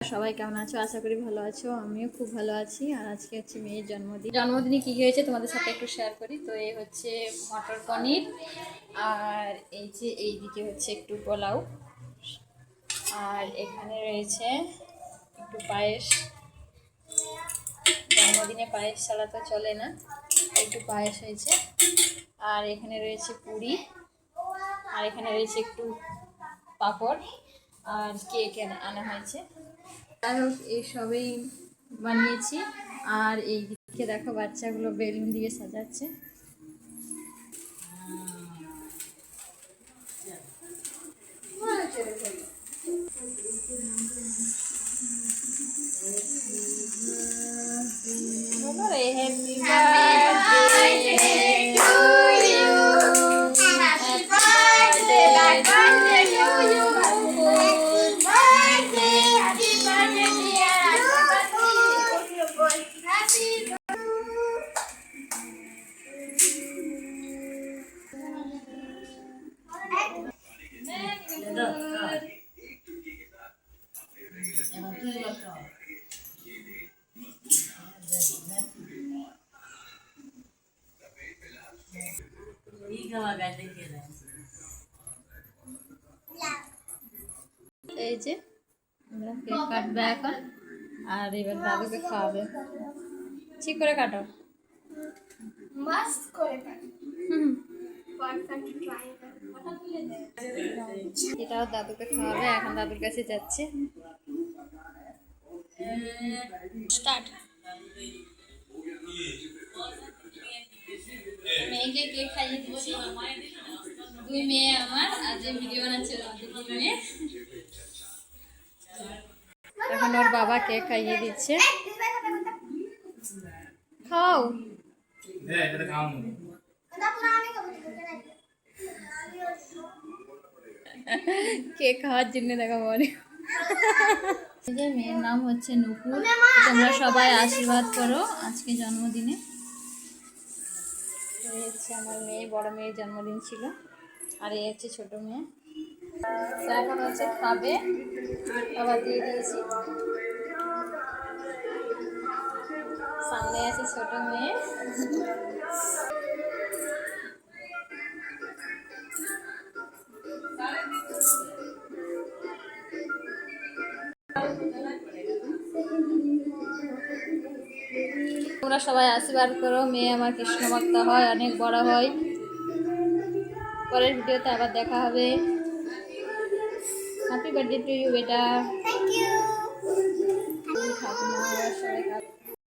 সবাই কেমন আছো? আশা করি ভালো আছো। আমিও খুব ভালো আছি। আর আজকে হচ্ছে মেয়ের জন্মদিন। জন্মদিনে কী হয়েছে তোমাদের সাথে একটু শেয়ার করি? তো এই হচ্ছে মটর পনির, আর এই যে এই দিকে হচ্ছে একটু পোলাও, আর এখানে রয়েছে একটু পায়েস। জন্মদিনে পায়েস ছাড়া তো চলে না, একটু পায়েস হয়েছে। আর এখানে রয়েছে পুরি, আর এখানে রয়েছে একটু পাঁপড়। আর কেক আনা হয়েছে। যাই হোক, এই সবই বানিয়েছি। আর এই দিকে দেখো, বাচ্চাগুলো বেলুন দিয়ে সাজাচ্ছে। Happy এই যে আমরা কেক কাটবে এখন। আর এবার দাদুকে খাওয়াবে। ঠিক করে কাটো। মাস্ট করে কাট। হুম। এটাও দাদুকে খাওয়াবে এখন দাদুর কাছে যাচ্ছে। স্টার্ট। মেয়েকে কেক খাইয়ে দিচ্ছি দুই মেয়ে আমার যে ভিডিও বানাচ্ছে ওদের দুই মেয়ে। এখন ওর বাবা কেক খাইয়ে দিচ্ছে। খাও। কেক খাওয়ার জন্য দেখা মনে যে মেয়ের নাম হচ্ছে নুপুর। তোমরা সবাই আশীর্বাদ করো আজকে জন্মদিনে। এই হচ্ছে আমার মেয়ে, বড় মেয়ের জন্মদিন ছিল। আর এই হচ্ছে ছোট মেয়ে। এখন হচ্ছে খাবে। খাবার দিয়ে দিয়েছি। সামনে আছে ছোট মেয়ে। তোমরা সবাই আশীর্বাদ করো মেয়ে আমার কৃষ্ণ ভক্ত হয় অনেক বড় হয়। পরের ভিডিওতে আবার দেখা হবে। হ্যাপি বার্থডে টু ইউ বেটা। সবাই